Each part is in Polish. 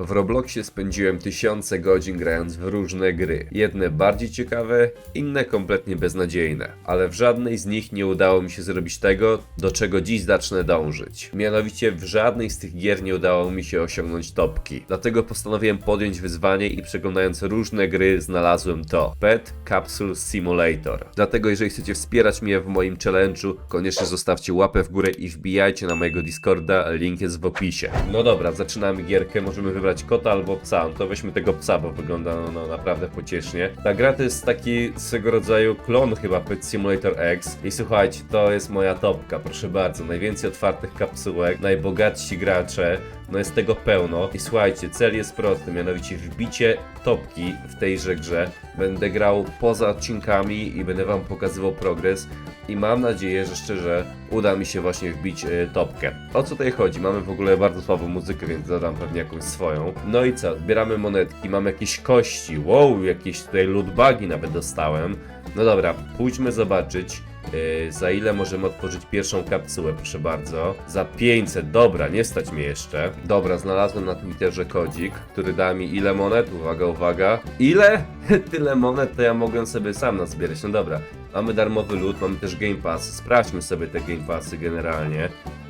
W Robloxie spędziłem tysiące godzin grając w różne gry. Jedne bardziej ciekawe, inne kompletnie beznadziejne. Ale w żadnej z nich nie udało mi się zrobić tego, do czego dziś zacznę dążyć. Mianowicie w żadnej z tych gier nie udało mi się osiągnąć topki. Dlatego postanowiłem podjąć wyzwanie i przeglądając różne gry znalazłem to. Pet Capsule Simulator. Dlatego jeżeli chcecie wspierać mnie w moim challenge'u, koniecznie zostawcie łapę w górę i wbijajcie na mojego Discorda, link jest w opisie. No dobra, zaczynamy gierkę, możemy wybrać kota albo psa, no to weźmy tego psa, bo wygląda no, no naprawdę pociesznie. Ta gra to jest taki swego rodzaju klon chyba Pet Simulator X. I słuchajcie, to jest moja topka, proszę bardzo, najwięcej otwartych kapsułek, najbogatsi gracze, no jest tego pełno i słuchajcie, cel jest prosty, mianowicie wbicie topki w tejże grze. Będę grał poza odcinkami i będę wam pokazywał progres i mam nadzieję, że szczerze uda mi się właśnie wbić e, topkę. O co tutaj chodzi? Mamy w ogóle bardzo słabą muzykę, więc dodam pewnie jakąś swoją. No i co? Zbieramy monetki, mamy jakieś kości, wow, jakieś tutaj lootbagi nawet dostałem. No dobra, pójdźmy zobaczyć. Yy, za ile możemy otworzyć pierwszą kapsułę, proszę bardzo? Za 500, dobra, nie stać mnie jeszcze. Dobra, znalazłem na Twitterze kodzik, który da mi ile monet? Uwaga, uwaga. Ile? Tyle monet to ja mogłem sobie sam nazbierać. No dobra, mamy darmowy loot, mamy też Game Pass. Sprawdźmy sobie te Game Passy generalnie.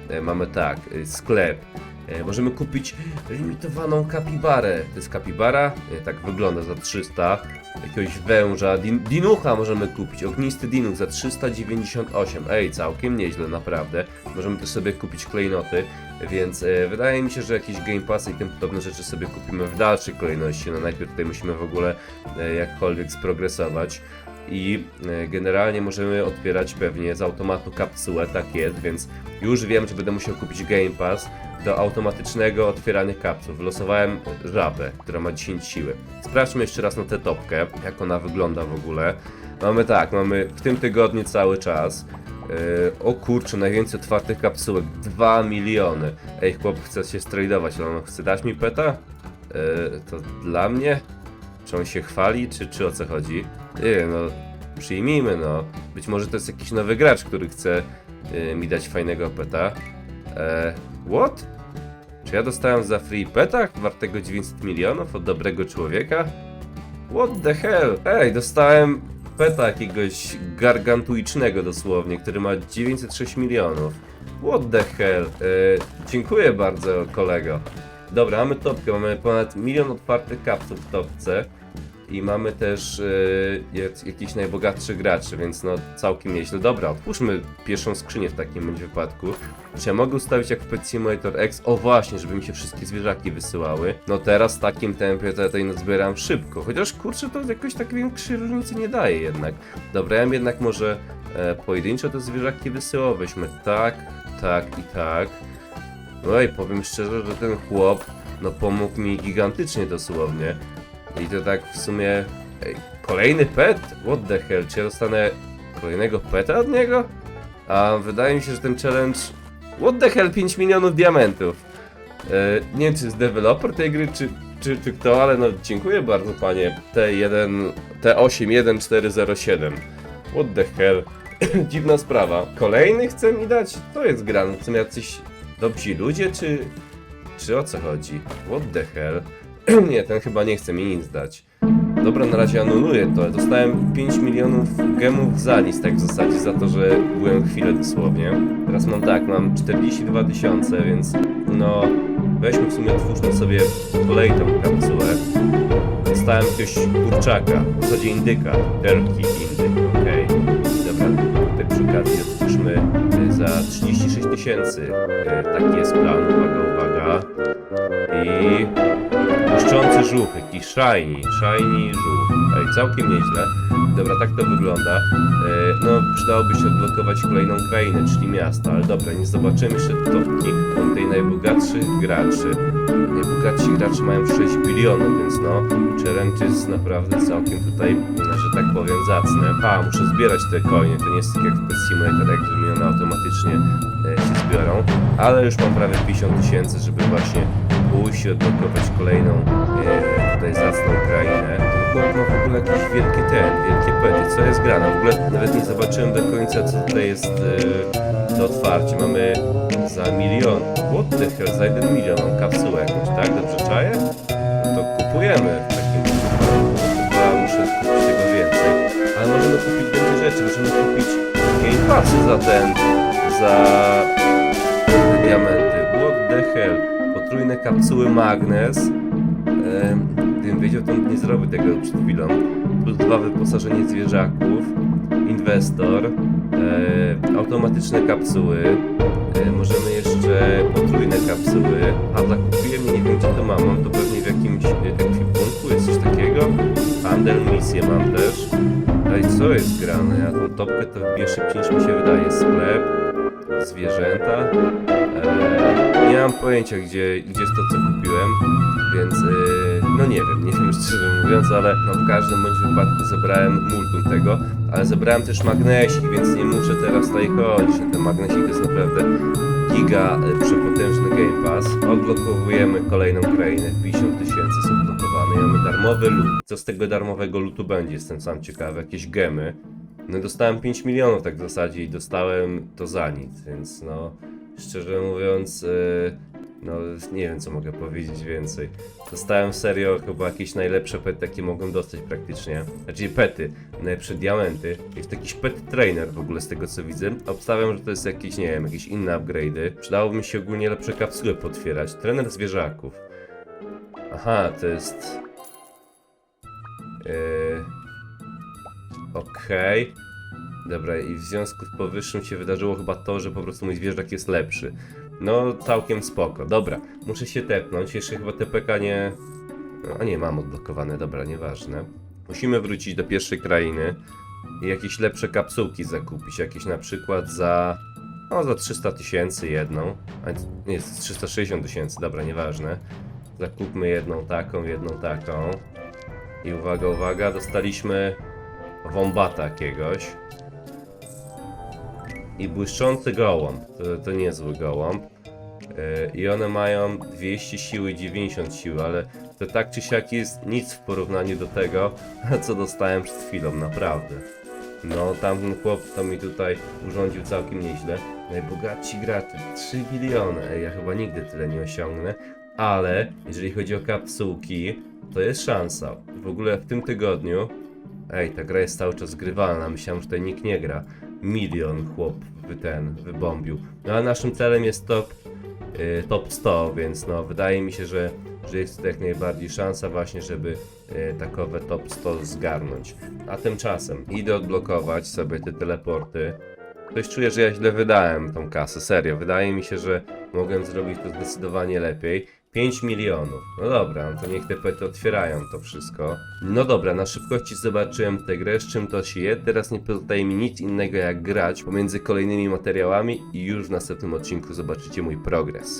E, mamy tak, e, sklep. E, możemy kupić limitowaną kapibarę. To jest kapibara? E, tak wygląda za 300. Jakiegoś węża. Din dinucha możemy kupić. Ognisty dinuch za 398. Ej, całkiem nieźle, naprawdę. Możemy też sobie kupić klejnoty. Więc e, wydaje mi się, że jakieś Game Passy i tym podobne rzeczy sobie kupimy w dalszej kolejności. No najpierw tutaj musimy w ogóle jakkolwiek sprogresować i generalnie możemy otwierać pewnie z automatu kapsułę, tak jest, więc już wiem, że będę musiał kupić Game Pass do automatycznego otwierania kapsuł. Wylosowałem żabę, która ma 10 siły. Sprawdźmy jeszcze raz na tę topkę, jak ona wygląda w ogóle. Mamy tak, mamy w tym tygodniu cały czas. Yy, o kurczę, najwięcej otwartych kapsułek, 2 miliony. Ej, chłop chce się stradować, ale on chce dać mi peta? Yy, to dla mnie? Czy on się chwali, czy, czy o co chodzi? Nie wiem, no przyjmijmy, no. Być może to jest jakiś nowy gracz, który chce y, mi dać fajnego peta. E, what? Czy ja dostałem za free peta wartego 900 milionów od dobrego człowieka? What the hell? Ej, dostałem peta jakiegoś gargantuicznego dosłownie, który ma 906 milionów. What the hell? E, dziękuję bardzo, kolego. Dobra, mamy topkę, mamy ponad milion otwartych kapsuł w topce. I mamy też yy, jak- jakichś najbogatszych graczy, więc no całkiem nieźle. Dobra, otwórzmy pierwszą skrzynię w takim bądź wypadku. Czy ja mogę ustawić jak w Pet Simulator X? O właśnie, żeby mi się wszystkie zwierzaki wysyłały. No teraz w takim tempie to ja tutaj nazbieram szybko. Chociaż kurczę, to jakoś tak większej różnicy nie daje jednak. Dobra, ja jednak może e, pojedynczo te zwierzaki wysyłał. Weźmy tak, tak i tak. Oj, powiem szczerze, że ten chłop no pomógł mi gigantycznie dosłownie. I to tak w sumie... Ej, kolejny pet? What the hell? Czy ja dostanę kolejnego peta od niego? A wydaje mi się, że ten challenge... What the hell? 5 milionów diamentów. E, nie wiem, czy jest deweloper tej gry, czy, czy, czy kto, ale no dziękuję bardzo panie T1... T81407. What the hell? Dziwna sprawa. Kolejny chce mi dać? To jest gra. No, Są jacyś dobrzy ludzie, czy... Czy o co chodzi? What the hell? nie, ten chyba nie chce mi nic dać. Dobra, na razie anuluję to. Dostałem 5 milionów gemów za nic, tak w zasadzie, za to, że byłem chwilę dosłownie. Teraz mam tak, mam 42 tysiące, więc no... Weźmy w sumie, otwórzmy sobie kolejną kapsułę. Dostałem jakiegoś kurczaka, w zasadzie indyka, turkey indyk, okej. Dobra, tutaj przy okazji otwórzmy y, za 36 tysięcy. Y, Taki jest plan, uwaga, uwaga. I błyszczący żółw, jakiś shiny, shiny żółw. Ej, całkiem nieźle. Dobra, tak to wygląda. E, no, przydałoby się odblokować kolejną krainę, czyli miasto, ale dobra, nie zobaczymy jeszcze topki tej najbogatszych graczy. Najbogatsi gracze mają 6 bilionów, więc no, challenge jest naprawdę całkiem tutaj, że tak powiem, zacny. A, muszę zbierać te coiny, to nie jest tak jak w Pet Simulator, jak że mi one automatycznie e, się zbiorą, ale już mam prawie 50 tysięcy, żeby właśnie pójść odblokować kolejną e, tutaj zacną krainę. chłop ma w ogóle jakieś wielkie ten, wielkie pety. Co jest grane? W ogóle nawet nie zobaczyłem do końca, co tutaj jest e, do otwarcia. Mamy za milion. What the hell? Za jeden milion mam kapsułę jakąś, tak? Dobrze czaję? No to kupujemy w takim. Chyba muszę kupić tego więcej. Ale możemy kupić więcej rzeczy. Możemy kupić Game Passy za ten, za diamenty. What the hell? Potrójne kapsuły magnes. Gdybym wiedział, to nie zrobił tego przed chwilą. Plus dwa wyposażenie zwierzaków, inwestor, e, automatyczne kapsuły. E, możemy jeszcze potrójne kapsuły. A zakupiłem, nie wiem gdzie to mam. Mam to pewnie w jakimś ekwipunku, jest coś takiego. Handel, misję mam też. Ej, co jest grane? Ja tą topkę to wbiję szybciej niż mi się wydaje. Sklep, zwierzęta. E, nie mam pojęcia, gdzie, gdzie jest to, co kupiłem, więc e, no nie wiem, nie wiem szczerze mówiąc, ale no w każdym bądź wypadku zebrałem multum tego, ale zebrałem też magnesik, więc nie muszę teraz tutaj chodzić. Ten magnesik jest naprawdę giga e, przepotężny Game Pass. Odblokowujemy kolejną krainę, 50 tysięcy jest odblokowane i mamy darmowy loot. Co z tego darmowego lootu będzie, jestem sam ciekawy, jakieś gemy. No dostałem 5 milionów tak w zasadzie i dostałem to za nic, więc no szczerze mówiąc yy, no nie wiem co mogę powiedzieć więcej. Dostałem serio chyba jakieś najlepsze pety jakie mogłem dostać praktycznie. Znaczy pety, najlepsze diamenty. Jest jakiś pet trainer w ogóle z tego co widzę. Obstawiam, że to jest jakieś, nie wiem, jakieś inne upgrade'y. Przydałoby mi się ogólnie lepsze kapsuły potwierać. Trener zwierzaków. Aha, to jest... Yy... Okej. Dobra, i w związku z powyższym się wydarzyło chyba to, że po prostu mój zwierzak jest lepszy. No, całkiem spoko. Dobra, muszę się tepnąć. Jeszcze chyba TPK nie... No, a nie, mam odblokowane, dobra, nieważne. Musimy wrócić do pierwszej krainy i jakieś lepsze kapsułki zakupić. Jakieś na przykład za... No, za 300 tysięcy jedną. A nie, jest 360 tysięcy, dobra, nieważne. Zakupmy jedną taką, jedną taką. I uwaga, uwaga, dostaliśmy wombata jakiegoś. I błyszczący gołąb. To, to niezły gołąb. Yy, I one mają 200 siły i 90 siły, ale to tak czy siak jest nic w porównaniu do tego, co dostałem przed chwilą, naprawdę. No, tamten chłop to mi tutaj urządził całkiem nieźle. Najbogatsi gracze, 3 biliony. Ja chyba nigdy tyle nie osiągnę. Ale jeżeli chodzi o kapsułki, to jest szansa. W ogóle w tym tygodniu Ej, ta gra jest cały czas grywalna, myślałem, że tutaj nikt nie gra. Milion chłop wy ten, wybombił. No a naszym celem jest top, y, top 100, więc no wydaje mi się, że, że jest to jak najbardziej szansa właśnie, żeby y, takowe top 100 zgarnąć. A tymczasem idę odblokować sobie te teleporty. Ktoś czuje, że ja źle wydałem tą kasę, serio. Wydaje mi się, że mogłem zrobić to zdecydowanie lepiej. 5 milionów. No dobra, no to niech te pety otwierają to wszystko. No dobra, na szybkości zobaczyłem tę grę, z czym to się je. Teraz nie pozostaje mi nic innego jak grać pomiędzy kolejnymi materiałami i już w następnym odcinku zobaczycie mój progres.